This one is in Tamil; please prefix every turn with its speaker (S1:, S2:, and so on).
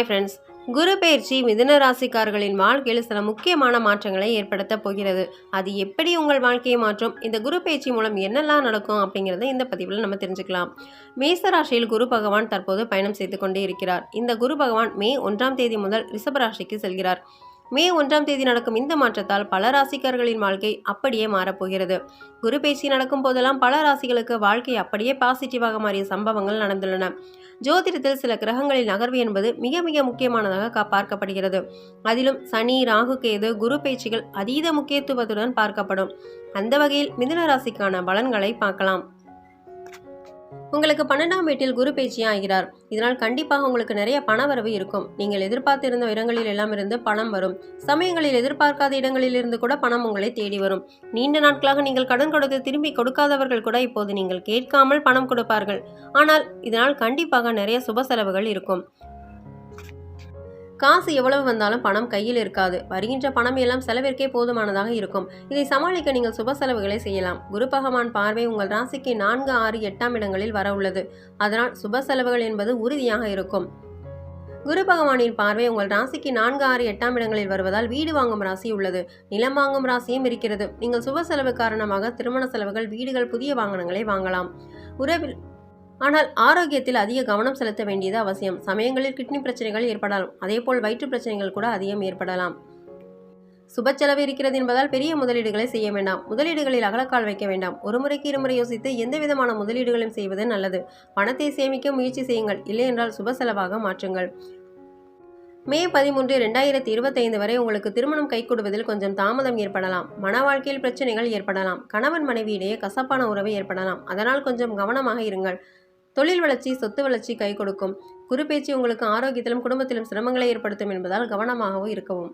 S1: ஹாய் ஃப்ரெண்ட்ஸ் குரு பயிற்சி மிதுன ராசிக்காரர்களின் வாழ்க்கையில் சில முக்கியமான மாற்றங்களை ஏற்படுத்த போகிறது. அது எப்படி உங்கள் வாழ்க்கையை மாற்றும்? இந்த குரு பயிற்சி மூலம் என்னெல்லாம் நடக்கும் அப்படிங்கிறத இந்த பதிவில் நம்ம தெரிஞ்சுக்கலாம். மேச ராசியில் குரு பகவான் தற்போது பயணம் செய்து கொண்டே இருக்கிறார். இந்த குரு பகவான் மே ஒன்றாம் தேதி முதல் ரிஷபராசிக்கு செல்கிறார். மே ஒன்றாம் தேதி நடக்கும் இந்த மாற்றத்தால் பல ராசிக்காரர்களின் வாழ்க்கை அப்படியே மாறப்போகிறது. குரு பேச்சு நடக்கும் போதெல்லாம் பல ராசிகளுக்கு வாழ்க்கை அப்படியே பாசிட்டிவாக மாறிய சம்பவங்கள் நடந்துள்ளன. ஜோதிடத்தில் சில கிரகங்களின் நகர்வு என்பது மிக மிக முக்கியமானதாக கா- பார்க்கப்படுகிறது. அதிலும் சனி ராகு கேது குரு பேச்சுகள் அதீத முக்கியத்துவத்துடன் பார்க்கப்படும். அந்த வகையில் மிதுன ராசிக்கான பலன்களை பார்க்கலாம். உங்களுக்கு பன்னெண்டாம் வீட்டில் குரு பேச்சியா ஆகிறார். இதனால் கண்டிப்பாக உங்களுக்கு நிறைய பணவரவு இருக்கும். நீங்கள் எதிர்பார்த்திருந்த இடங்களில் எல்லாம் இருந்து பணம் வரும். சமயங்களில் எதிர்பார்க்காத இடங்களில் இருந்து கூட பணம் உங்களை தேடி வரும். நீண்ட நாட்களாக நீங்கள் கடன் கொடுத்து திரும்பி கொடுக்காதவர்கள் கூட இப்போது நீங்கள் கேட்காமல் பணம் கொடுப்பார்கள். ஆனால் இதனால் கண்டிப்பாக நிறைய சுப செலவுகள் இருக்கும். காசு எவ்வளவு வந்தாலும் பணம் கையில் இருக்காது. வருகின்ற பணம் எல்லாம் செலவிற்கே போதுமானதாக இருக்கும். இதை சமாளிக்க நீங்கள் சுப செலவுகளை செய்யலாம். குரு பகவான் பார்வை உங்கள் ராசிக்கு நான்கு ஆறு எட்டாம் இடங்களில் வர உள்ளது. அதனால் சுப செலவுகள் என்பது உறுதியாக இருக்கும். குரு பகவானின் பார்வை உங்கள் ராசிக்கு நான்கு ஆறு எட்டாம் இடங்களில் வருவதால் வீடு வாங்கும் ராசி உள்ளது. நிலம் வாங்கும் ராசியும் இருக்கிறது. நீங்கள் சுப செலவு காரணமாக திருமண செலவுகள் வீடுகள் புதிய வாகனங்களை வாங்கலாம். உறவில் ஆனால் ஆரோக்கியத்தில் அதிக கவனம் செலுத்த வேண்டியது அவசியம். சமயங்களில் கிட்னி பிரச்சனைகள் ஏற்படலாம். அதேபோல் வயிற்று பிரச்சனைகள் கூட அதிகம் ஏற்படலாம். சுப செலவு இருக்கிறது என்பதால் பெரிய முதலீடுகளை செய்ய வேண்டாம். முதலீடுகளில் அகலக்கால் வைக்க வேண்டாம். ஒரு முறைக்கு இருமுறை யோசித்து எந்த விதமான முதலீடுகளையும் செய்வது நல்லது. பணத்தை சேமிக்க முயற்சி செய்யுங்கள். இல்லையென்றால் சுப செலவாக மாற்றுங்கள். மே பதிமூன்று ரெண்டாயிரத்தி இருபத்தைந்து வரை உங்களுக்கு திருமணம் கைகூடுவதில் கொஞ்சம் தாமதம் ஏற்படலாம். மன வாழ்க்கையில் பிரச்சனைகள் ஏற்படலாம். கணவன் மனைவியிடையே கசப்பான உறவு ஏற்படலாம். அதனால் கொஞ்சம் கவனமாக இருங்கள். தொழில் வளர்ச்சி சொத்து வளர்ச்சி கை கொடுக்கும். குரு பேச்சு உங்களுக்கு ஆரோக்கியத்திலும் குடும்பத்திலும் சிரமங்களை ஏற்படுத்தும் என்பதால் கவனமாகவும் இருக்கவும்.